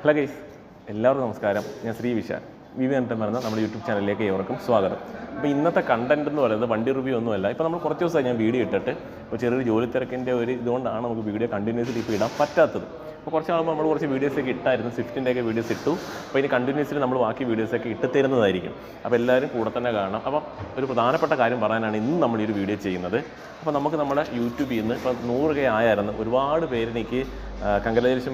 Hello guys എല്ലാവർക്കും നമസ്കാരം. ഞാൻ ശ്രീ വിശാൽ. വി വി എന്നിട്ട് നമ്മുടെ യൂട്യൂബ് ചാനലിലേക്ക് ഏവർക്കും സ്വാഗതം. അപ്പോൾ ഇന്നത്തെ കണ്ടന്റ് എന്ന് പറയുന്നത് വണ്ടി റിവ്യൂ ഒന്നുമല്ല ഇപ്പോൾ നമ്മൾ കുറച്ച് ദിവസമായി ഞാൻ വീഡിയോ ഇട്ടിട്ട് ഇപ്പോൾ ചെറിയൊരു ജോലി തിരക്കിന്റെ ഒരു ഇതുകൊണ്ടാണ് നമുക്ക് വീഡിയോ കണ്ടിന്യൂസ്ലി ഇപ്പോൾ ഇടാൻ പറ്റാത്തത്. അപ്പോൾ കുറച്ച് നാളുമ്പോൾ നമ്മൾ കുറച്ച് വീഡിയോസൊക്കെ ഇട്ടായിരുന്നു. സ്വിഫ്റ്റിന്റെ ഒക്കെ വീഡിയോസ് ഇട്ടു. അപ്പോൾ ഇനി കണ്ടിന്യൂസ്ലി നമ്മൾ ബാക്കി വീഡിയോസൊക്കെ ഇട്ട് തരുന്നതായിരിക്കും. അപ്പോൾ എല്ലാവരും കൂടെ തന്നെ കാണാം അപ്പോൾ ഒരു പ്രധാനപ്പെട്ട കാര്യം പറയാനാണ് ഇന്ന് നമ്മൾ ഈ ഒരു വീഡിയോ ചെയ്യുന്നത്. അപ്പോൾ നമുക്ക് നമ്മുടെ യൂട്യൂബിൽ നിന്ന് ഇപ്പോൾ നൂറ് കെ ആയായിരുന്നു. ഒരുപാട് പേര് എനിക്ക്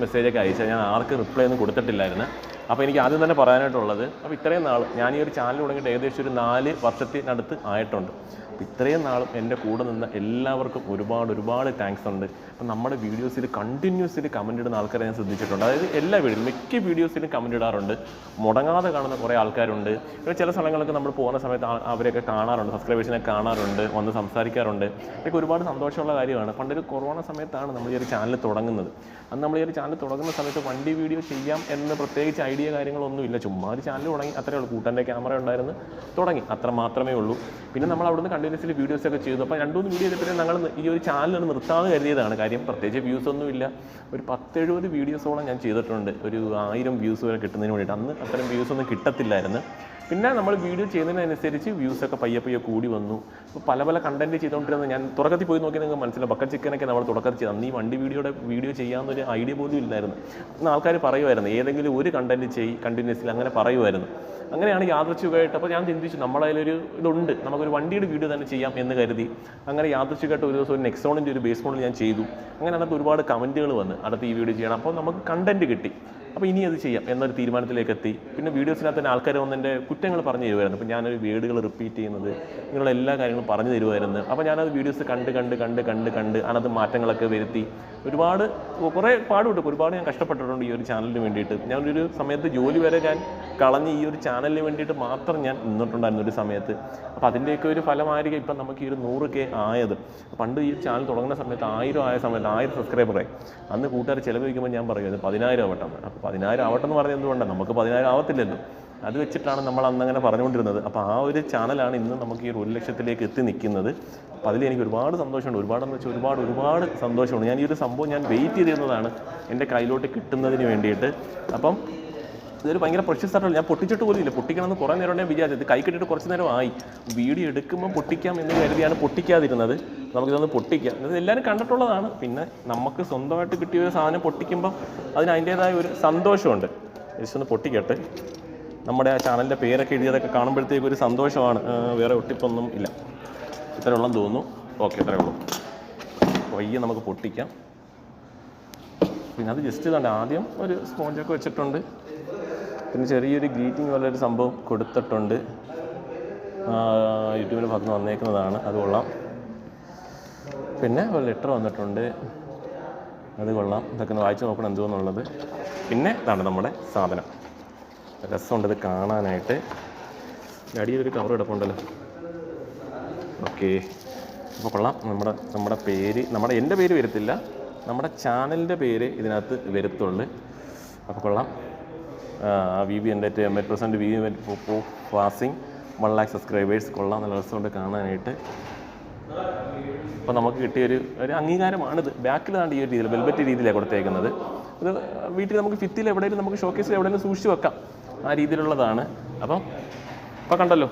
മെസ്സേജൊക്കെ അയച്ചാൽ ഞാൻ ആർക്ക് റിപ്ലൈ ഒന്നും കൊടുത്തിട്ടില്ലായിരുന്നു. അപ്പോൾ എനിക്ക് ആദ്യം തന്നെ പറയാനായിട്ടുള്ളത് അപ്പോൾ ഇത്രയും നാൾ ഞാൻ ഈ ഒരു ചാനൽ തുടങ്ങിയിട്ട് ഏകദേശം ഒരു നാല് വർഷത്തിനടുത്ത് ആയിട്ടുണ്ട്. അപ്പോൾ ഇത്രയും നാളും എന്റെ കൂടെ നിന്ന എല്ലാവർക്കും ഒരുപാട് ഒരുപാട് താങ്ക്സ് ഉണ്ട്. അപ്പം നമ്മുടെ വീഡിയോസിൽ കണ്ടിന്യൂസ്ലി കമന്റ് ഇടുന്ന ആൾക്കാരെ ഞാൻ ശ്രദ്ധിച്ചിട്ടുണ്ട്. അതായത് എല്ലാ വീഡിയോയിലും മിക്ക വീഡിയോസിലും കമന്റ് ഇടാറുണ്ട്. മുടങ്ങാതെ കാണുന്ന കുറേ ആൾക്കാരുണ്ട്. പിന്നെ ചില സ്ഥലങ്ങളൊക്കെ നമ്മൾ പോകുന്ന സമയത്ത് അവരെയൊക്കെ കാണാറുണ്ട്. സബ്സ്ക്രൈബേഴ്സിനെ കാണാറുണ്ട്. വന്ന് സംസാരിക്കാറുണ്ട്. ഇതൊക്കെ ഒരുപാട് സന്തോഷമുള്ള കാര്യമാണ്. പണ്ടൊരു കൊറോണ സമയത്താണ് നമ്മൾ ഈ ഒരു ചാനൽ തുടങ്ങുന്നത്. അന്ന് നമ്മൾ ഈ ഒരു ചാനൽ തുടങ്ങുന്ന സമയത്ത് വണ്ടി വീഡിയോ ചെയ്യാം എന്ന് പ്രത്യേകിച്ച് ഐഡിയ കാര്യങ്ങളൊന്നുമില്ല. ചുമ്മാ ഒരു ചാനൽ തുടങ്ങി. അത്രേ ഉള്ളൂ. കൂട്ടന്റെ ക്യാമറ ഉണ്ടായിരുന്നു. തുടങ്ങി. അത്ര മാത്രമേ ഉള്ളൂ. പിന്നെ നമ്മൾ അവിടുന്ന് കണ്ടിന്യൂസ്ലി വീഡിയോസ് ഒക്കെ ചെയ്തു. അപ്പോൾ രണ്ടു മൂന്ന് വീഡിയോ ചെയ്തിട്ട് ഞങ്ങൾ ഈ ഒരു ചാനൽ നിർത്താമെന്ന് കരുതിയതാണ്. കാര്യം പ്രത്യേകിച്ച് വ്യൂസ് ഒന്നുമില്ല ഒരു പത്തെഴുപത് വീഡിയോസോളം ഞാൻ ചെയ്തിട്ടുണ്ട്. ഒരു ആയിരം വ്യൂസ് വരെ കിട്ടുന്നതിന് വേണ്ടിയിട്ട്. അന്ന് അത്തരം വ്യൂസ് ഒന്നും കിട്ടത്തില്ലായിരുന്നു. പിന്നെ നമ്മൾ വീഡിയോ ചെയ്യുന്നതിനനുസരിച്ച് വ്യൂസ് ഒക്കെ പയ്യെ പയ്യെ കൂടി വന്നു. അപ്പോൾ പല പല കണ്ടന്റ് ചെയ്തുകൊണ്ടിരുന്നത് ഞാൻ തുടക്കത്തിൽ പോയി നോക്കി നിങ്ങൾക്ക് മനസ്സിലാവും. ബക്കറ്റ് ചിക്കനൊക്കെ നമ്മൾ തുടക്കത്തിൽ ചെയ്തു. അന്ന് ഈ വണ്ടി വീഡിയോയുടെ വീഡിയോ ചെയ്യാമെന്നൊരു ഐഡിയ പോലും ഇല്ലായിരുന്നു. അന്ന് ആൾക്കാർ പറയുമായിരുന്നു. ഏതെങ്കിലും ഒരു കണ്ടന്റ് ചെയ് കണ്ടിന്യൂസ്ലി അങ്ങനെ പറയുമായിരുന്നു. അങ്ങനെയാണ് യാദൃച്ഛികമായിട്ട് അപ്പോൾ ഞാൻ ചിന്തിച്ചു നമ്മുടെ കയ്യിലൊരു ഇതുണ്ട്. നമുക്കൊരു വണ്ടിയുടെ വീഡിയോ തന്നെ ചെയ്യാം എന്ന് കരുതി. അങ്ങനെ യാദൃച്ഛികമായിട്ട് ഒരു ദിവസം ഒരു നെക്സോണിന്റെ ഒരു ബേസ് മോഡൽ ഞാൻ ചെയ്തു. അങ്ങനെ അതിനകത്ത് ഒരുപാട് കമന്റുകൾ വന്ന് അടുത്ത് ഈ വീഡിയോ ചെയ്യണം. അപ്പോൾ നമുക്ക് കണ്ടന്റ് കിട്ടി. അപ്പോൾ ഇനി അത് ചെയ്യാം എന്നൊരു തീരുമാനത്തിലേക്ക് എത്തി പിന്നെ വീഡിയോസിനകത്ത് തന്നെ ആൾക്കാർ വന്ന് എന്റെ കുറ്റങ്ങൾ പറഞ്ഞു തരുമായിരുന്നു അപ്പോൾ ഞാനൊരു വേർഡുകൾ റിപ്പീറ്റ് ചെയ്യുന്നത് നിങ്ങളുടെ എല്ലാ കാര്യങ്ങളും പറഞ്ഞു തരുമായിരുന്നു അപ്പോൾ ഞാനത് വീഡിയോസ് കണ്ട് കണ്ട് കണ്ട് കണ്ട് കണ്ട് അതിനകത്ത് മാറ്റങ്ങളൊക്കെ വരുത്തി. ഒരുപാട് കുറേ പാടുപെട്ടു ഒരുപാട് ഞാൻ കഷ്ടപ്പെട്ടിട്ടുണ്ട് ഈ ഒരു ചാനലിന് വേണ്ടിയിട്ട്. ഞാനൊരു സമയത്ത് ജോലി വരെ ഞാൻ കളഞ്ഞ് ഈ ഒരു ചാനലിന് വേണ്ടിയിട്ട് മാത്രം ഞാൻ നിന്നിട്ടുണ്ടായിരുന്നു ഒരു സമയത്ത്. അപ്പോൾ അതിന്റെയൊക്കെ ഒരു ഫലമായിരിക്കും ഇപ്പം നമുക്ക് ഈ ഒരു നൂറ് കെ ആയത്. പണ്ട് ഈ ചാനൽ തുടങ്ങുന്ന സമയത്ത് ആയിരം ആയ സമയത്ത് ആയിരം സബ്സ്ക്രൈബറായി അന്ന് കൂട്ടുകാർ ചിലവ് വയ്ക്കുമ്പോൾ ഞാൻ പറയുമായിരുന്നു പതിനായിരം അപ്പോൾ പതിനായിരം ആവട്ടെ എന്ന് പറഞ്ഞത് എന്തുകൊണ്ടാണ് നമുക്ക് പതിനായിരം ആവത്തില്ലല്ലോ. അത് വെച്ചിട്ടാണ് നമ്മൾ അന്നങ്ങനെ പറഞ്ഞുകൊണ്ടിരുന്നത്. അപ്പോൾ ആ ഒരു ചാനലാണ് ഇന്ന് നമുക്ക് ഈ ഒരു ലക്ഷത്തിലേക്ക് എത്തി നിൽക്കുന്നത്. അപ്പോൾ അതിൽ എനിക്ക് ഒരുപാട് സന്തോഷമുണ്ട്. ഒരുപാടെന്ന് വെച്ചാൽ ഒരുപാട് ഒരുപാട് സന്തോഷമുണ്ട്. ഞാൻ ഈ ഒരു സംഭവം ഞാൻ വെയിറ്റ് ചെയ്തിരുന്നതാണ് എന്റെ കയ്യിലോട്ട് കിട്ടുന്നതിന് വേണ്ടിയിട്ട്. അപ്പം ഇതൊരു ഭയങ്കര പ്രഷ്യസ് ആയിട്ടുള്ള ഞാൻ പൊട്ടിച്ചിട്ട് പോലും ഇല്ല. പൊട്ടിക്കണമെന്ന് കുറേ നേരം ഞാൻ വിചാരിച്ചത് കൈ കെട്ടിയിട്ട് കുറച്ച് നേരം ആയി. വീഡിയോ എടുക്കുമ്പോൾ പൊട്ടിക്കാം എന്ന് കരുതിയാണ് പൊട്ടിക്കാതിരുന്നത്. നമുക്കിതൊന്ന് പൊട്ടിക്കാം. ഇത് എല്ലാവരും കണ്ടിട്ടുള്ളതാണ്. പിന്നെ നമുക്ക് സ്വന്തമായിട്ട് കിട്ടിയ ഒരു സാധനം പൊട്ടിക്കുമ്പോൾ അതിന് അതിന്റേതായ ഒരു സന്തോഷമുണ്ട്. ജസ്റ്റ് ഒന്ന് പൊട്ടിക്കട്ടെ. നമ്മുടെ ആ ചാനലിന്റെ പേരൊക്കെ എഴുതിയതൊക്കെ കാണുമ്പോഴത്തേക്ക് ഒരു സന്തോഷമാണ്. വേറെ ഒട്ടിപ്പൊന്നും ഇല്ല. ഇത്ര ഉള്ളെന്ന് തോന്നുന്നു. ഓക്കെ ഇത്രയേ ഉള്ളൂ. വയ്യ നമുക്ക് പൊട്ടിക്കാം. പിന്നെ അത് ജസ്റ്റ് ഇതാണ് ആദ്യം ഒരു സ്പോഞ്ചൊക്കെ വെച്ചിട്ടുണ്ട്. പിന്നെ ചെറിയൊരു ഗ്രീറ്റിംഗ് പോലെ ഒരു സംഭവം കൊടുത്തിട്ടുണ്ട്. യൂട്യൂബിൽ ഭാഗത്ത് വന്നേക്കുന്നതാണ്. അത് കൊള്ളാം. പിന്നെ ഒരു ലെറ്റർ വന്നിട്ടുണ്ട്. അത് കൊള്ളാം. ഇതൊക്കെ ഒന്ന് വായിച്ച് നോക്കണം എന്തോന്നുള്ളത്. പിന്നെ ഇതാണ് നമ്മുടെ സാധനം. രസമുണ്ട് ഇത് കാണാനായിട്ട്. അടിയിലൊരു കവർ കിടപ്പുണ്ടല്ലോ. ഓക്കെ. അപ്പോൾ കൊള്ളാം. നമ്മുടെ നമ്മുടെ പേര് നമ്മുടെ എന്റെ പേര് വരത്തില്ല. നമ്മുടെ ചാനലിന്റെ പേര് ഇതിനകത്ത് വരത്തുള്ളൂ. അപ്പോൾ കൊള്ളാം. വി ബി എന്റെ എൺപത് present V B passing one lakh subscribers കൊള്ളാം നല്ല രസമുണ്ട് കാണാനായിട്ട്. അപ്പോൾ നമുക്ക് കിട്ടിയൊരു ഒരു അംഗീകാരമാണിത്. ബാക്കിലാണ് ഈ ഒരു രീതിയിൽ വെൽബറ്റ് രീതിയിലാണ് കൊടുത്തേക്കുന്നത്. ഇത് വീട്ടിൽ നമുക്ക് ഫിത്തിൽ എവിടെയെങ്കിലും നമുക്ക് ഷോക്കേസിൽ എവിടെയെങ്കിലും സൂക്ഷിച്ച് വെക്കാം. ആ രീതിയിലുള്ളതാണ്. അപ്പം അപ്പോൾ കണ്ടല്ലോ.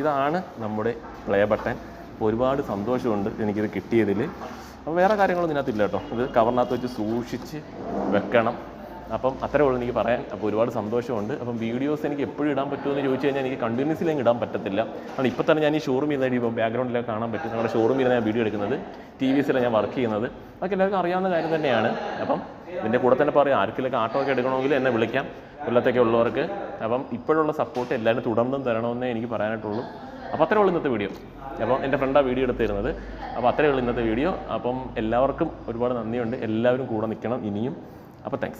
ഇതാണ് നമ്മുടെ പ്ലേ ബട്ടൺ ഒരുപാട് സന്തോഷമുണ്ട് എനിക്കിത് കിട്ടിയതിൽ അപ്പോൾ വേറെ കാര്യങ്ങളൊന്നും ഇതിനകത്തില്ല കേട്ടോ. ഇത് കവറിനകത്ത് വെച്ച് സൂക്ഷിച്ച് വെക്കണം. അപ്പം അത്രേ ഉള്ളൂ എനിക്ക് പറയാൻ. അപ്പോൾ ഒരുപാട് സന്തോഷമുണ്ട്. അപ്പം വീഡിയോസ് എനിക്ക് എപ്പോഴും ഇടാൻ പറ്റുമെന്ന് ചോദിച്ചു കഴിഞ്ഞാൽ എനിക്ക് കണ്ടിന്യൂസ്ലി അങ്ങ് ഇടാൻ പറ്റത്തില്ല. കാരണം ഇപ്പോൾ തന്നെ ഞാൻ ഈ ഷോറൂം ഇരുന്ന ഇപ്പോൾ ബാക്ക്ഗ്രൗണ്ടിലൊക്കെ കാണാൻ പറ്റും. നിങ്ങളുടെ ഷോറൂം ഇരുന്ന് ഞാൻ വീഡിയോ എടുക്കുന്നത്. ടി വി എസിലാണ് ഞാൻ വർക്ക് ചെയ്യുന്നത്. അതൊക്കെ എല്ലാവർക്കും അറിയാവുന്ന കാര്യം തന്നെയാണ്. അപ്പം ഇതിന്റെ കൂടെ തന്നെ പറയാം. ആർക്കിലൊക്കെ ആട്ടോ ഒക്കെ എടുക്കണമെങ്കിൽ എന്നെ വിളിക്കാം. കൊല്ലത്തൊക്കെ ഉള്ളവർക്ക്. അപ്പം ഇപ്പോഴുള്ള സപ്പോർട്ട് എല്ലാവരും തുടർന്നും തരണമെന്നേ എനിക്ക് പറയാനായിട്ടുള്ളൂ. അപ്പോൾ അത്രേ ഉള്ളൂ ഇന്നത്തെ വീഡിയോ അപ്പം എന്റെ ഫ്രണ്ടാണ് വീഡിയോ എടുത്തിരുന്നത്. അപ്പോൾ അത്രേ ഉള്ളൂ ഇന്നത്തെ വീഡിയോ അപ്പം എല്ലാവർക്കും ഒരുപാട് നന്ദിയുണ്ട്. എല്ലാവരും കൂടെ നിൽക്കണം ഇനിയും. അപ്പോൾ താങ്ക്സ്